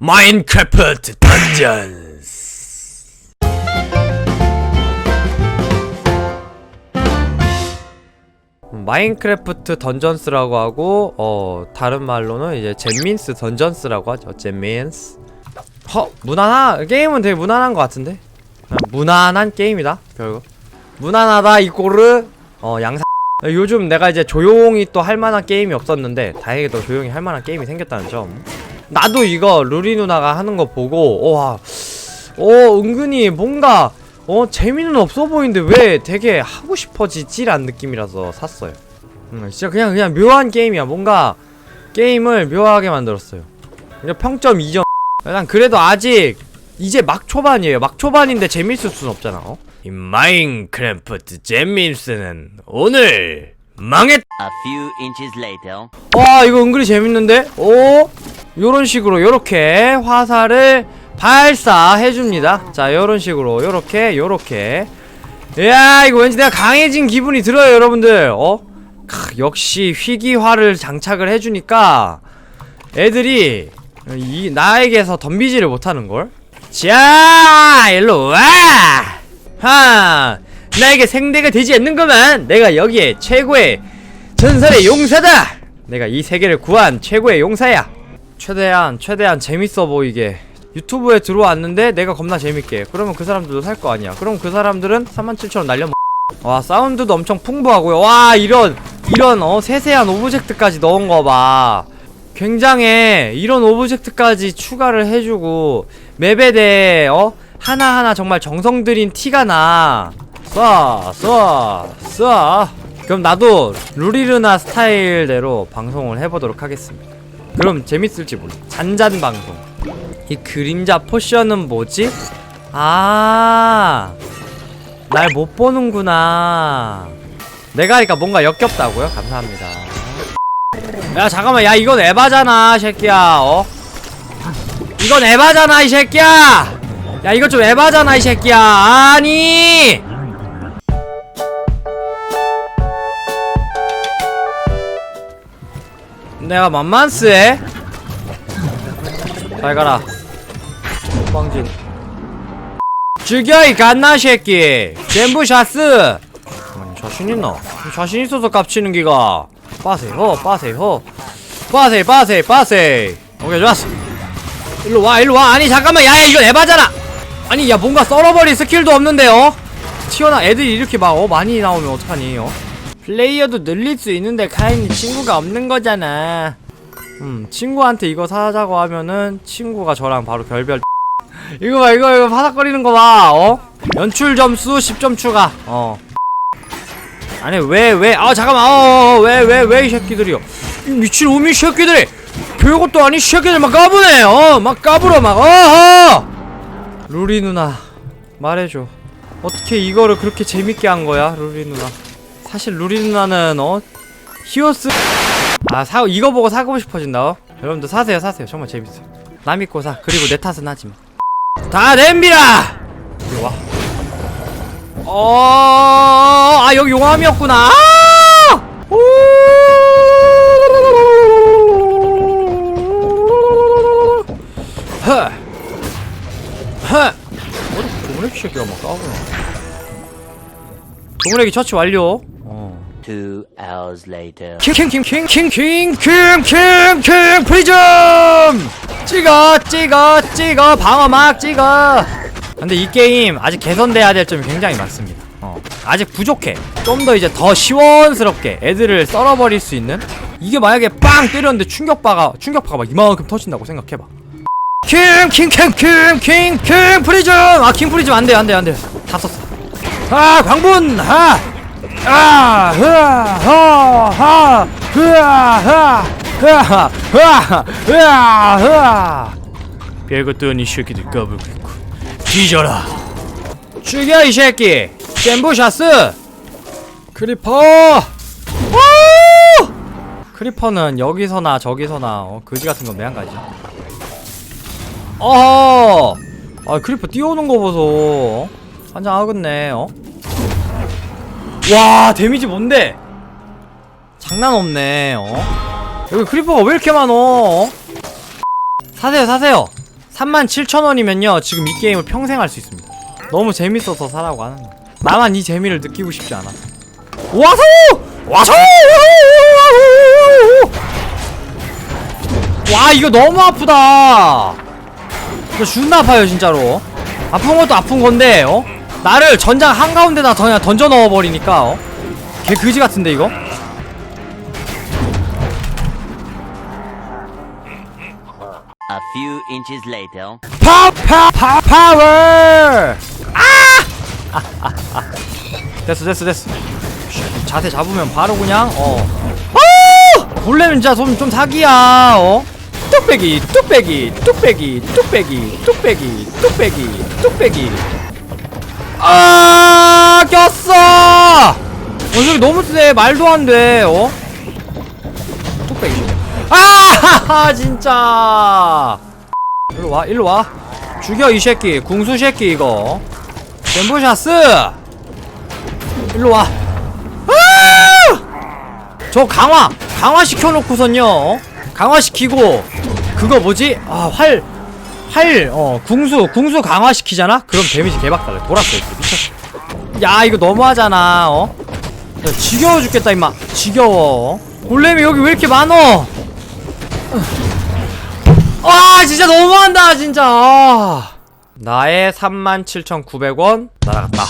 마인크래프트 던전스. 마인크래프트 던전스라고 하고 어 다른 말로는 이제 잼민스 던전스라고 하죠. 잼민스. 허 무난하 게임은 되게 무난한 것 같은데? 무난한 게임이다 별거 무난하다 이꼬르 어 양상 요즘 내가 이제 조용히 또 할만한 게임이 없었는데 다행히도 조용히 할만한 게임이 생겼다는 점 나도 이거 루리 누나가 하는 거 보고 와, 어 은근히 뭔가 어 재미는 없어 보이는데 왜 되게 하고 싶어지지란 느낌이라서 샀어요. 음, 진짜 그냥 그냥 묘한 게임이야. 뭔가 게임을 묘하게 만들었어요. 그냥 평점 2점. 난 그래도 아직 이제 막 초반이에요. 막 초반인데 재밌을 순 없잖아. 어? 이 마인크래프트 재밌스는 오늘 망했. A few inches later. 와 이거 은근히 재밌는데? 오 요런 식으로 요렇게 화살을 발사해줍니다. 자 요런 식으로 요렇게 요렇게. 이야 이거 왠지 내가 강해진 기분이 들어요 여러분들. 어? 크, 역시 희귀화를 장착을 해주니까 애들이 이 나에게서 덤비지를 못하는걸? 자 일로 와 하! 나에게 생대가 되지 않는구만. 내가 여기에 최고의 전설의 용사다. 내가 이 세계를 구한 최고의 용사야 최대한 최대한 재밌어 보이게. 유튜브에 들어왔는데 내가 겁나 재밌게. 그러면 그 사람들도 살 거 아니야. 그럼 그 사람들은 37,000원 날려 와 사운드도 엄청 풍부하고요. 와 이런 이런 어 세세한 오브젝트까지 넣은 거봐. 굉장해. 이런 오브젝트까지 추가를 해주고 맵에 대해 어? 하나하나 정말 정성 들인 티가 나. 쏴, 쏴, 쏴. 그럼 나도 루리르나 스타일대로 방송을 해보도록 하겠습니다. 그럼 재밌을지 몰라. 잔잔 방송. 이 그림자 포션은 뭐지? 아, 날 못 보는구나. 내가 하니까 뭔가 역겹다고요? 감사합니다. 야, 잠깐만. 야, 이건 에바잖아, 새끼야. 어? 이건 에바잖아, 이 새끼야! 야, 이거 좀 에바잖아, 이 새끼야. 아니! 내가 만만스해? 잘 가라. 빵진 죽여 이 갓나 새끼. 젠부 샤스. 아니 자신 있나? 자신 있어서 깝치는 기가. 빠세요 빠세요. 빠세 빠세 빠세. 오케이 좋았어. 일로 와 일로 와. 아니 잠깐만. 야야 이거 에바잖아. 아니 야 뭔가 썰어버릴 스킬도 없는데요? 튀어나 애들이 이렇게 막 어 많이 나오면 어떡하니 어 플레이어도 늘릴 수 있는데 카인이 친구가 없는 거잖아. 음, 친구한테 이거 사자고 하면은 친구가 저랑 바로 결별. 이거 봐, 이거, 이거 바삭거리는 거 봐, 어? 연출 점수 10점 추가, 어. 아니, 왜, 왜, 아, 잠깐만, 어, 어, 어, 왜, 왜, 왜 이 새끼들이요? 이 미친 오미 새끼들이! 별것도 아닌 새끼들 막 까부네, 어, 막 까불어, 막, 어허! 루리 누나, 말해줘. 어떻게 이거를 그렇게 재밌게 한 거야, 루리 누나? 사실 루리 누나는 어 히오스 아 사 이거 보고 사고 싶어진다 어? 여러분들 사세요 사세요 정말 재밌어 나 믿고 사 그리고 내 탓은 하지 마 다 냄비라 이리 와 어, 아, 여기 용암이었구나. 아! 오! 허! 허! 어디 도문액 새끼가 막 까구나. 도문액이 처치 완료. 어. Two hours later. 킹킹킹킹킹킹킹킹 프리즘 찍어 찍어 찍어 방어막 찍어 근데 이 게임 아직 개선돼야 될 점이 굉장히 많습니다 어 아직 부족해 좀 더 이제 더 시원스럽게 애들을 썰어버릴 수 있는 이게 만약에 빵 때렸는데 충격파가 충격파가 막 이만큼 터진다고 생각해봐 킹킹킹킹킹킹 프리즘 아킹 프리즘 안돼 안돼 안돼 다 썼어 아 광분 아 아, 흐아, 허, 하, 흐아, 하, 흐아, 흐아, 흐아, 흐아. 별것도 아닌 새끼들 까불고 뒤져라. 죽여 이 새끼. 잼부샤스. 크리퍼. 우! 크리퍼는 여기서나 저기서나 어, 거지 같은 건 매한가지죠. 어허. 아 크리퍼 뛰어오는 거 보소. 환장하겠네. 어? 와 데미지 뭔데? 장난 없네 어? 여기 크리퍼가 왜 이렇게 많어? 어? 사세요 사세요. 37,000원이면요 지금 이 게임을 평생 할 수 있습니다. 너무 재밌어서 사라고 하는 거 나만 이 재미를 느끼고 싶지 않아. 와서! 와서! 와 이거 너무 아프다. 이거 존나 아파요 진짜로. 아픈 것도 아픈 건데 어? 나를 전장 한가운데다 그냥 던져 넣어버리니까 어? 개 그지 같은데 이거? A few inches later. 파워 파워 파워 파워 아! 됐어 됐어 됐어 자세 잡으면 바로 그냥 어 아! 본래는 진짜 좀, 좀 사기야 어 뚝배기 뚝배기 뚝배기 뚝배기 뚝배기 뚝배기 뚝배기 아 꼈어 어 저기 너무 세 말도 안돼 어아 진짜 일로 와, 일로 와. 죽여 이 새끼, 궁수 새끼 이거. 덴보샤스. 일로 와. 아! 저 강화, 강화 시켜놓고선요. 강화 시키고 그거 뭐지? 아 활, 활, 어 궁수, 궁수 강화 시키잖아. 그럼 데미지 개박살래. 돌았어 이렇게 미쳤어. 야 이거 너무하잖아. 어? 야, 지겨워 죽겠다 임마. 지겨워. 골렘이 여기 왜 이렇게 많어? 와 진짜 너무한다 진짜 아. 나의 37,900원 날아갔다